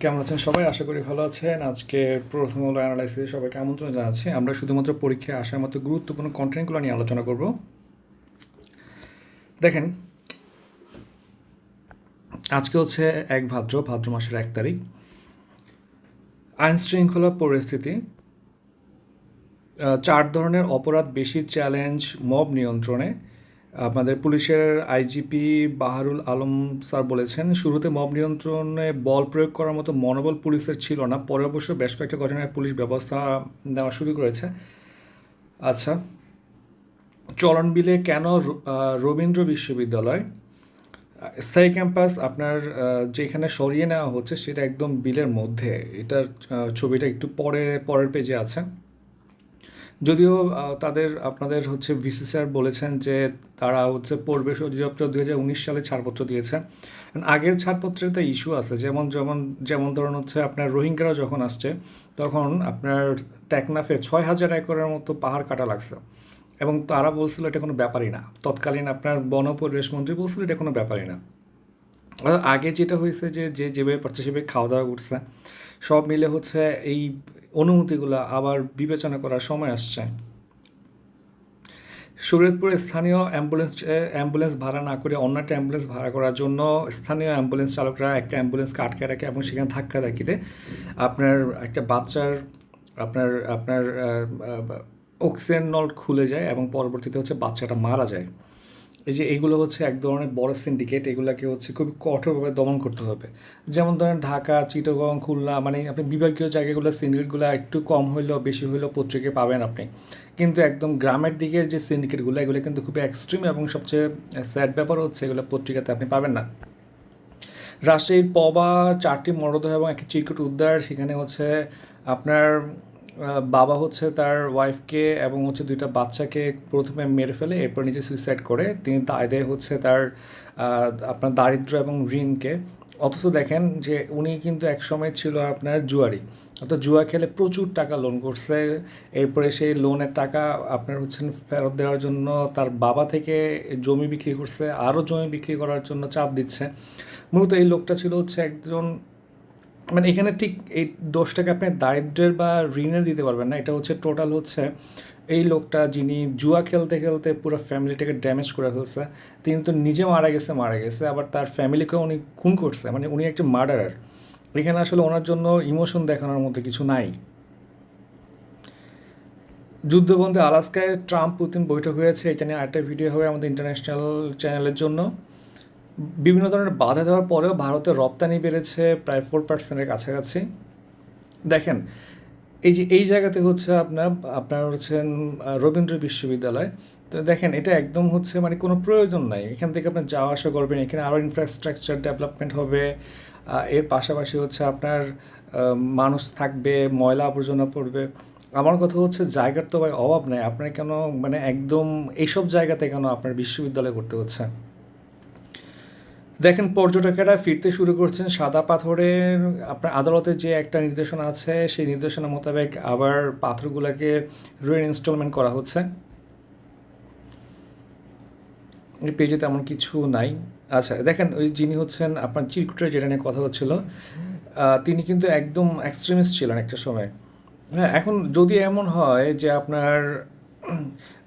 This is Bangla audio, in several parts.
কেমন আছেন সবাই? আশা করি ভালো আছেন। আজকে প্রথম হলো অ্যানালাইসিস সবাইকে আমন্ত্রণ জানাচ্ছি। আমরা শুধুমাত্র পরীক্ষায় আসার মতো গুরুত্বপূর্ণ কন্টেন্টগুলো নিয়ে আলোচনা করব। দেখেন, আজকে হচ্ছে এক ভাদ্র ভাদ্র মাসের এক তারিখ। আইন শৃঙ্খলা পরিস্থিতি চার ধরনের অপরাধ বেশি চ্যালেঞ্জ মব নিয়ন্ত্রণে। আপনাদের পুলিশের আইজিপি বাহারুল আলম স্যার বলেছেন, শুরুতে মব নিয়ন্ত্রণে বল প্রয়োগ করার মতো মনোবল পুলিশের ছিল না, পরে অবশ্য বেশ কয়েকটা ঘটনায় পুলিশ ব্যবস্থা নেওয়া শুরু করেছে। আচ্ছা চলন বিলে কেন রবীন্দ্র বিশ্ববিদ্যালয় স্থায়ী ক্যাম্পাস আপনার যেখানে সরিয়ে নেওয়া হচ্ছে সেটা একদম বিলের মধ্যে। এটার ছবিটা একটু পরে, পরের পেজে আছে। যদিও তাদের, আপনাদের হচ্ছে ভিসি স্যার বলেছেন যে তারা হচ্ছে পরিবেশ অধিদপ্তর দু হাজার উনিশ সালে ছাড়পত্র দিয়েছে আগের ছাড়পত্রের তো ইস্যু আছে। যেমন যেমন যেমন ধরুন হচ্ছে আপনার রোহিঙ্গারা যখন আসছে, তখন আপনার টেকনাফে ছয় হাজার একরের মতো পাহাড় কাটা লাগছে। এবং তারা বলছিল এটা কোনো ব্যাপারই না। তৎকালীন আপনার বন পরিবেশ মন্ত্রী বলছিল এটা কোনো ব্যাপারই না। আগে যেটা হয়েছে যে যে যেভাবে, পারছে সেভাবে খাওয়া দাওয়া করছে। সব মিলে হচ্ছে এই অনুমতিগুলো আবার বিবেচনা করার সময় আসছে। শরীয়তপুরে স্থানীয় অ্যাম্বুলেন্স অ্যাম্বুলেন্স ভাড়া না করে অন্য একটা অ্যাম্বুলেন্স ভাড়া করার জন্য স্থানীয় অ্যাম্বুলেন্স চালকরা একটা অ্যাম্বুলেন্সকে আটকে রাখে এবং সেখানে ধাক্কা ধাক্কিতে আপনার একটা বাচ্চার, আপনার আপনার অক্সিজেন নল খুলে যায় এবং পরবর্তীতে হচ্ছে বাচ্চাটা মারা যায়। এই যে এগুলো হচ্ছে এক ধরনের বড় সিন্ডিকেট এগুলোকে হচ্ছে খুবই কঠোরভাবে দমন করতে হবে। যেমন ধরেন ঢাকা, চিটাগং, খুলনা মানে আপনি বিভাগীয় জায়গাগুলো সিন্ডিকেটগুলো একটু কম হইলেও, বেশি হইলেও পত্রিকায় পাবেন আপনি। কিন্তু একদম গ্রামের দিকের যে সিন্ডিকেটগুলো এগুলো কিন্তু খুবই এক্সট্রিম এবং সবচেয়ে স্যাড ব্যাপার হচ্ছে, এগুলো পত্রিকাতে আপনি পাবেন না। রাজশাহীর পবা, চারটি মরদেহ এবং একটি চিরকুট উদ্ধার, সেখানে হচ্ছে আপনার বাবা হচ্ছে তার ওয়াইফকে এবং হচ্ছে দুইটা বাচ্চাকে প্রথমে মেরে ফেলে, এরপর নিজে সুইসাইড করে। তিনি দায় দেয় হচ্ছে তার আপনার দারিদ্র্য এবং ঋণকে। অথচ দেখেন যে উনি কিন্তু একসময় ছিল আপনার জুয়ারি। অর্থাৎ জুয়া খেলে প্রচুর টাকা লোন করছে। এরপরে সেই লোনের টাকা আপনার হচ্ছেন ফেরত দেওয়ার জন্য তার বাবা থেকে জমি বিক্রি করছে, আরও জমি বিক্রি করার জন্য চাপ দিচ্ছে। মূলত এই লোকটা ছিল হচ্ছে একজন মানে এখানে ঠিক এই দোষটাকে আপনি দারিদ্র্যের বা ঋণের দিতে পারবেন না। এটা হচ্ছে টোটাল হচ্ছে এই লোকটা যিনি জুয়া খেলতে খেলতে পুরো ফ্যামিলিটাকে ড্যামেজ করে ফেলছে, তিনি তো নিজে মারা গেছে মারা গেছে, আবার তার ফ্যামিলিকেও উনি খুন করছে মানে উনি একটি মার্ডারার এখানে আসলে ওনার জন্য ইমোশন দেখানোর মতো কিছু নাই। যুদ্ধবন্ধে আলাস্কায় ট্রাম্প পুতিন বৈঠক হয়েছে, এটা নিয়ে আরেকটা ভিডিও হবে আমাদের ইন্টারন্যাশনাল চ্যানেলের জন্য। বিভিন্ন ধরনের বাধা দেওয়ার পরেও ভারতের রপ্তানি বেড়েছে প্রায় ফোর পার্সেন্টের কাছাকাছি। দেখেন, এই যে এই জায়গাতে হচ্ছে আপনার আপনার হচ্ছেন রবীন্দ্র বিশ্ববিদ্যালয়। তো দেখেন, এটা একদম হচ্ছে মানে কোনো প্রয়োজন নাই। এখান থেকে আপনার যাওয়া আসা করবেন, এখানে আরও ইনফ্রাস্ট্রাকচার ডেভেলপমেন্ট হবে। এর পাশাপাশি হচ্ছে আপনার মানুষ থাকবে, ময়লা আবর্জনা পড়বে। আমার কথা হচ্ছে জায়গার তো ভাই অভাব নাই। আপনার কেন মানে একদম এইসব জায়গাতে কেন আপনার বিশ্ববিদ্যালয় করতে হচ্ছে? দেখেন, পর্যটকেরা ফিরতে শুরু করছেন সাদা পাথরের, আপনার আদালতে যে একটা নির্দেশনা আছে, সেই নির্দেশনা মোতাবেক আবার পাথরগুলোকে রিইনস্টলমেন্ট করা হচ্ছে। এই পেজে তেমন কিছু নাই। আচ্ছা দেখেন, ওই যিনি হচ্ছেন আপনার চিরকুটের যেটা নিয়ে কথা হচ্ছিল তিনি কিন্তু একদম এক্সট্রিমিস্ট ছিলেন একটা সময়। হ্যাঁ এখন যদি এমন হয় যে আপনার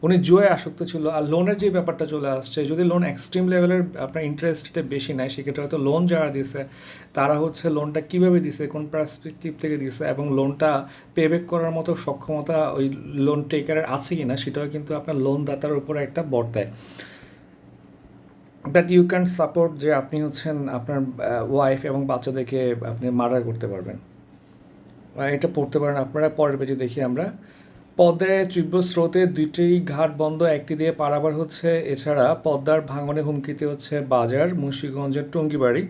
উনি জুয়ে আসক্ত ছিল আর লোনের যে ব্যাপারটা চলে আসছে, যদি লোন এক্সট্রিম লেভেলের আপনার ইন্টারেস্টটা বেশি নেয়, সেক্ষেত্রে হয়তো লোন যারা দিছে, তারা হচ্ছে লোনটা কীভাবে দিছে, কোন পার্সপেক্টিভ থেকে দিছে এবং লোনটা পেব্যাক করার মতো সক্ষমতা ওই লোন টেকারের আছে কি না সেটাও কিন্তু আপনার লোন দাতার উপরে একটা বর দেয়। দ্যাট ইউ ক্যান সাপোর্ট যে আপনি হচ্ছেন আপনার ওয়াইফ এবং বাচ্চাদেরকে আপনি মার্ডার করতে পারবেন। এটা পড়তে পারেন, আপনারা পরের পেজে দেখি আমরা। পদ্মায় তীব্র স্রোতে দুইটি ঘাট বন্ধ, একটি দিয়ে পারাবার হচ্ছে। এছাড়া পদ্মার ভাঙনে হুমকিতে হচ্ছে বাজার, মুন্সিগঞ্জের টঙ্গিবাড়ি।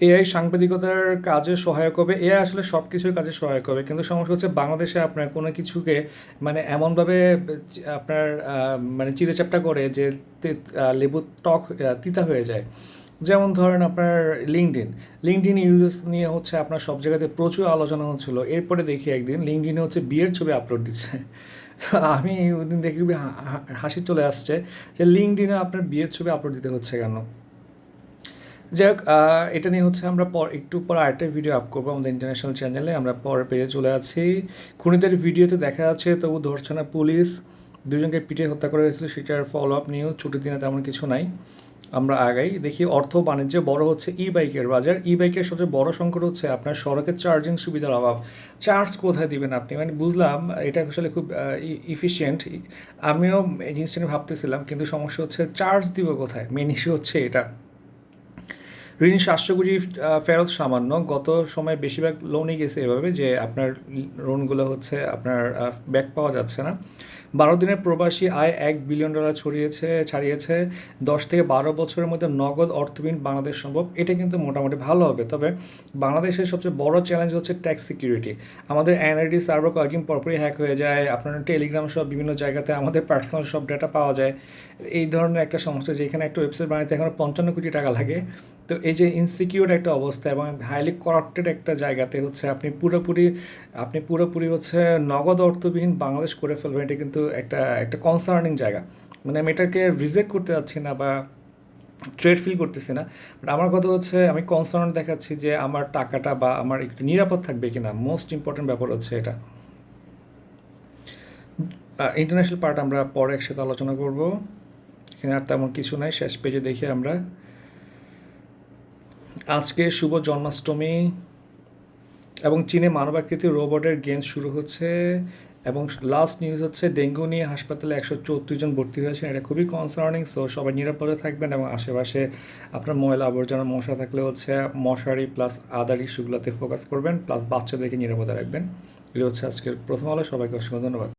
এআই সাংবাদিকতার কাজে সহায়ক হবে। এআই আসলে সব কিছুর কাজে সহায়ক হবে। কিন্তু সমস্যা হচ্ছে বাংলাদেশে আপনার কোনো কিছুকে মানে এমনভাবে আপনার মানে চিরেচাপটা করে যে তে- আহ, লেবু টক তিতা হয়ে যায়। যেমন ধরেন আপনার লিঙ্কডিন লিঙ্কডিন ইউজ নিয়ে হচ্ছে আপনার সব জায়গাতে প্রচুর আলোচনা হচ্ছিল। এরপরে দেখি একদিন লিঙ্কডিনে হচ্ছে বিয়ের ছবি আপলোড দিচ্ছে। আমি ওই দিন দেখি হাসি চলে আসছে যে লিঙ্কডিনে আপনার বিয়ের ছবি আপলোড দিতে হচ্ছে কেন? যাই হোক এটা নিয়ে হচ্ছে আমরা পর একটু পর আরেকটা ভিডিও আপ করব আমাদের ইন্টারন্যাশনাল চ্যানেলে আমরা পরে পেয়ে চলে আছি খুনিদের ভিডিওতে দেখা যাচ্ছে, তবু ধরছে না পুলিশ দুজনকে পিঠে হত্যা করা হয়েছিল, সেটার ফলো আপ নিয়েও ছুটির দিনে তেমন কিছু নাই। আমরা আগাই, দেখি অর্থ বাণিজ্যে বড় হচ্ছে ই বাইকের বাজার। ই বাইকের সবচেয়ে বড় সংকট হচ্ছে আপনার সড়কের চার্জিং সুবিধার অভাব। চার্জ কোথায় দিবেন আপনি? মানে বুঝলাম, এটা আসলে খুব ইফিসিয়েন্ট আমিও এই জিনিসটা ভাবতেছিলাম, কিন্তু সমস্যা হচ্ছে চার্জ দিব কোথায়? মেন ইস্যু হচ্ছে এটা। ঋণ সাতশো কোটি ফেরত সামান্য। গত সময় বেশিরভাগ লোনই গেছে এভাবে যে আপনার লোনগুলো হচ্ছে আপনার ব্যাক পাওয়া যাচ্ছে না। বারো দিনের প্রবাসী আয় এক বিলিয়ন ডলার ছড়িয়েছে, ছাড়িয়েছে। দশ থেকে বারো বছরের মধ্যে নগদ অর্থবিহীন বাংলাদেশ সম্ভব। এটা কিন্তু মোটামুটি ভালো হবে। তবে বাংলাদেশের সবচেয়ে বড় চ্যালেঞ্জ হচ্ছে ট্যাক্স সিকিউরিটি আমাদের এনআইডি সার্ভার কয়েকদিন পরপরই হ্যাক হয়ে যায়। আপনার টেলিগ্রাম সব বিভিন্ন জায়গাতে আমাদের পার্সোনাল সব ডেটা পাওয়া যায়। এই ধরনের একটা সমস্যা যেখানে একটা ওয়েবসাইট বানাতে এখন পঞ্চান্ন কোটি টাকা লাগে। তো এই যে ইনসিকিউর একটা অবস্থা এবং হাইলি করাপ্টেড একটা জায়গাতে হচ্ছে আপনি পুরোপুরি আপনি পুরোপুরি হচ্ছে নগদ অর্থবিহীন বাংলাদেশ করে ফেলবেন, এটা কিন্তু একটা একটা কনসার্নিং জায়গা। মানে আমি এটাকে রিজেক্ট করতে যাচ্ছি না বা ট্রেড ফিল করতেছি না বাট আমার কথা হচ্ছে আমি কনসার্ন দেখাচ্ছি যে আমার টাকাটা বা আমার একটু নিরাপদ থাকবে কিনা। মোস্ট ইম্পর্টেন্ট ব্যাপার হচ্ছে এটা। ইন্টারন্যাশনাল পার্ট আমরা পরে একসাথে আলোচনা করব। এখানে আর তেমন কিছু নাই, শেষ পেজে দেখি আমরা। আজকে শুভ জন্মাষ্টমী এবং চীনে মানবাকৃতি রোবটের গেম শুরু হচ্ছে এবং লাস্ট নিউজ হচ্ছে ডেঙ্গু নিয়ে হাসপাতালে একশো চৌত্রিশ জন ভর্তি হয়েছে। এটা খুবই কনসার্নিং সো সবাই নিরাপদে থাকবেন এবং আশেপাশে আপনার ময়লা আবর্জনা, মশা থাকলে হচ্ছে মশারি প্লাস আদার ইস্যুগুলোতে ফোকাস করবেন প্লাস বাচ্চাদেরকে নিরাপদে রাখবেন। এটা হচ্ছে আজকের প্রথম আলো। সবাইকে অসংখ্য ধন্যবাদ।